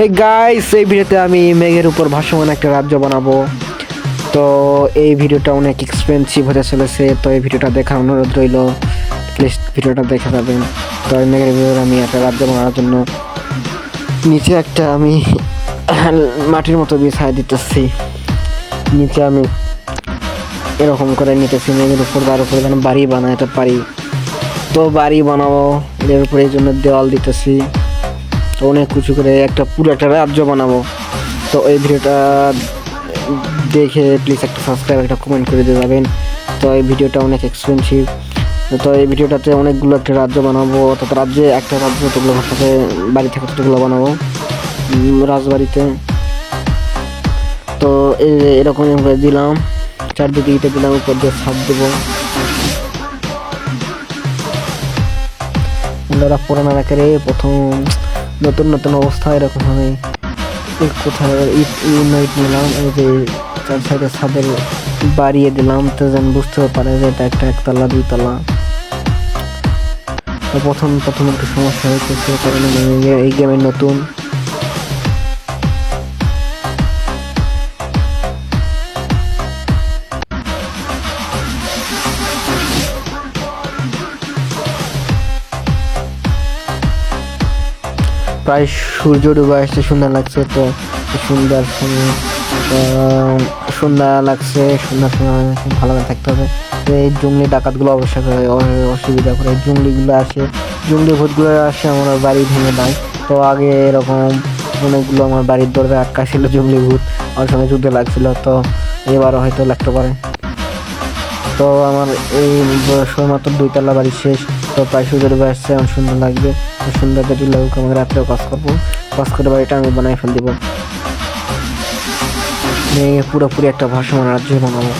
Hey guys এই ভিডিওতে আমি মেঘের উপর ভাসমান একটা রাজ্য বানাবো। তো এই ভিডিওটা অনেক এক্সপেন্সিভ হতে চলেছে, তো এই ভিডিওটা দেখার অনুরোধ রইল। প্লিজ ভিডিওটা দেখে যাবেন। তো এই মেঘের ভিতর আমি একটা রাজ্য বানানোর জন্য নিচে একটা আমি মাটির মতো বিছাই দিতেছি। নিচে আমি এরকম করে নিতেছি, মেঘের উপর তার উপরে যেন বাড়ি বানাতে পারি। তো বাড়ি বানাবো, এর উপরে এই জন্য দেওয়াল দিতেছি। তো অনেক কিছু করে একটা পুরো একটা রাজ্য বানাবো। তো এই ভিডিওটা দেখে প্লিজ একটা সাবস্ক্রাইব একটা কমেন্ট করে দিয়ে যাবেন। তো এই ভিডিওটা অনেক এক্সপেন্সিভ তো এই ভিডিওটাতে অনেকগুলো একটা রাজ্য বানাবো, অর্থাৎ রাজ্যে একটা রাজ্য যতগুলো ঘর থাকে বাড়ি থেকে ততগুলো বানাবো রাজবাড়িতে। তো এই এরকম করে দিলাম, চারদিকে ইটে দিলাম, উপর দিয়ে ছাদ দেবো। ওনারা পুরানো আকারে প্রথম নতুন নতুন অবস্থা এরকম হবে। কোথায় ইট ইউনাইট নিলাম, এই যে চার সাইডে ছাদের বাড়িয়ে দিলাম, তো যেন বুঝতে পারে যে এটা একটা একতলা, দুইতলা। তো প্রথম প্রথম একটু সমস্যা হয়েছে, সে কারণে আমি এই গেমের নতুন। প্রায় সূর্য ডুবে আসছে, সুন্দর লাগছে তো, সুন্দর সন্ধ্যা লাগছে সন্ধ্যার সময়, ভালো থাকতে হবে। তো এই জঙ্গলি ডাকাতগুলো অবশ্যই অসুবিধা করে। জঙ্গলিগুলো আসে, জঙ্গলি ভূতগুলো আসে, আমার বাড়ি ভেঙে দেয়। তো আগে এরকম অনেকগুলো আমার বাড়ির দরজা আটকা ছিল, জঙ্গলি ভূত। আমার সঙ্গে যুদ্ধ লাগছিল, তো এবারও হয়তো লাগতে পারে। তো আমার এই মাত্র দুইতলা বাড়ি শেষ, তো প্রায় সুন্দর আসছে, আমার সুন্দর লাগবে। সুন্দর যদি লাগুক আমাকে রাত্রেও কাজ করব। কাজ করে বাড়িটা আমি বানাই ফেল দিব নিয়ে পুরোপুরি একটা ভাসমান রাজ্য বানাবো।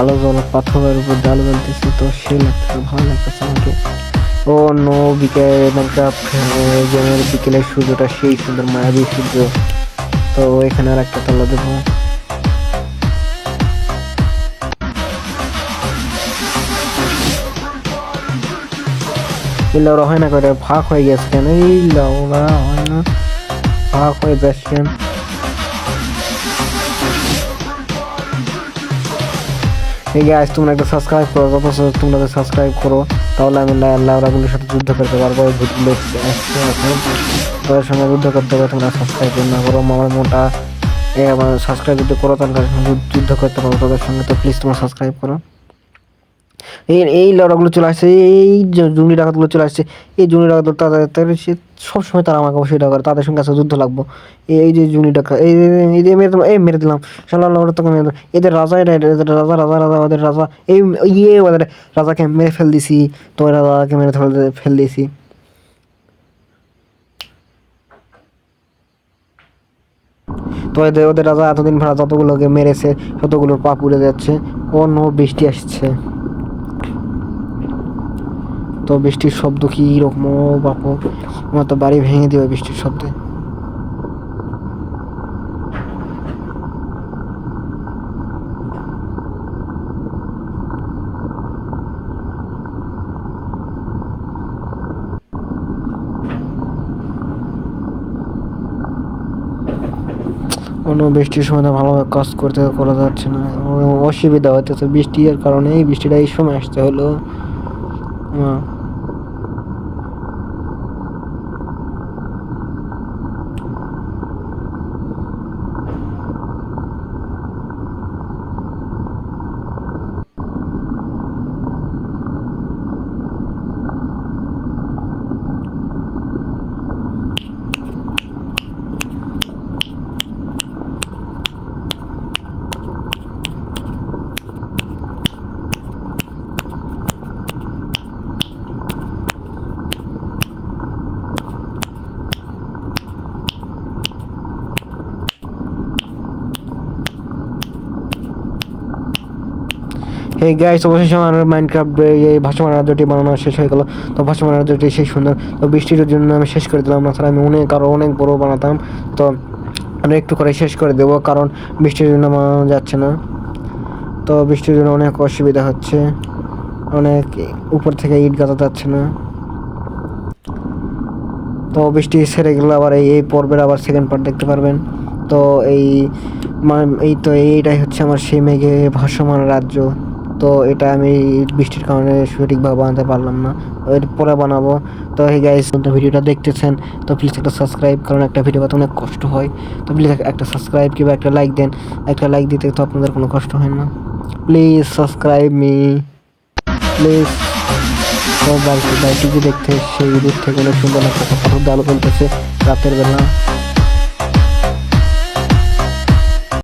আলো জল, পাথরের উপর ডাল বেলতেছে তো সে লাগতেছে, ভালো লাগতেছে আমাকে। ও নো, বিকেল বিকেলের সূর্যটা সেই সুন্দর, মায়াবী সূর্য। তো এখানে আর একটা তলা দেবো। লাউরা হয় না করে, ফাঁক হয়ে গেছে কেন? লাউরা হয় না, ফাঁক হয়ে যাচ্ছে কেন? এই গাইস তোমরা একটা সাবস্ক্রাইব করো যত তোমরা সাবস্ক্রাইব করো। তাহলে আমি লাউরাগুলোর সাথে যুদ্ধ করতে পারব ভূতগুলো তাদের সঙ্গে যুদ্ধ করতে হবে তোমরা সাবস্ক্রাইব না করো, আমার মোটা এ আমার সাবস্ক্রাইব যদি করো, তাহলে যুদ্ধ করতে পারব। তাদের সঙ্গে তো প্লিজ তোমার সাবস্ক্রাইব করো। এই এই লড়াগুলো চলে আসছে, এই জঙ্গলি ডাকাতগুলো চলে আসছে, এই জঙ্গলি ডাকাত তাদের সে সবসময় তারা আমাকে অবশ্যই করে, তাদের সঙ্গে আছে যুদ্ধ লাগবো। এই যে জঙ্গলি ডাকা, এই, এই- মেরে দিলাম, এই মেরে দিলাম ওরা তোকে মেরে দিলাম। এদের রাজা এদের রাজা রাজা রাজা, ওদের রাজা, এই ইয়ে ওদের রাজাকে মেরে ফেল দিছি, তোমার রাজাকে মেরে ফেল ফেল দিয়েছি তো এদের, ওদের রাজা এতদিন ভরা যতগুলোকে মেরেছে ততগুলোর পা পুড়ে যাচ্ছে অন্য বৃষ্টি আসছে। তো বৃষ্টির শব্দ কি রকম? ও বাপু আমার তো বাড়ি ভেঙে দিবে বৃষ্টির শব্দে। কোনো বৃষ্টির সময় ভালোভাবে কাজ করতে করা যাচ্ছে না। অসুবিধা হইতেছে। বৃষ্টির কারণে বৃষ্টিটা এই সময় আসতে হলো। এই গাইস অবশেষে আমার মাইনক্রাফট এই ভাসমান রাজ্যটি বানানো শেষ হয়ে গেল। তো ভাসমান রাজ্যটি সেই সুন্দর তো বৃষ্টির জন্য আমি শেষ করে দিলাম। না ছাড়া আমি অনেক আরও অনেক বড় বানাতাম। তো আমি একটু করে শেষ করে দেবো কারণ বৃষ্টির জন্য বানানো যাচ্ছে না। তো বৃষ্টির জন্য অনেক অসুবিধা হচ্ছে। অনেক উপর থেকে ইট গাঁথা যাচ্ছে না। তো বৃষ্টি সেরে গেলে, আবার এই এই পর্বের আবার সেকেন্ড পার্ট দেখতে পারবেন। তো এই এই তো এইটাই হচ্ছে আমার সেই মেঘে ভাসমান রাজ্য। তো এটা আমি বৃষ্টির কারণে সঠিকভাবে বানাতে পারলাম না। এর পরে বানাবো। তো এই গাইস ভিডিওটা দেখতেছেন, তো প্লিজ একটা সাবস্ক্রাইব কারণ একটা ভিডিও বানাতে অনেক কষ্ট হয়। তো প্লিজ একটা সাবস্ক্রাইব কিংবা একটা লাইক দেন। একটা লাইক দিতে তো আপনাদের কোনো কষ্ট হয় না। প্লিজ সাবস্ক্রাইব মি প্লিজ বাড়িতে টিভি দেখতে, সেই দূর থেকে অনেক সুন্দর কত আলো চলতেছে রাতের বেলা।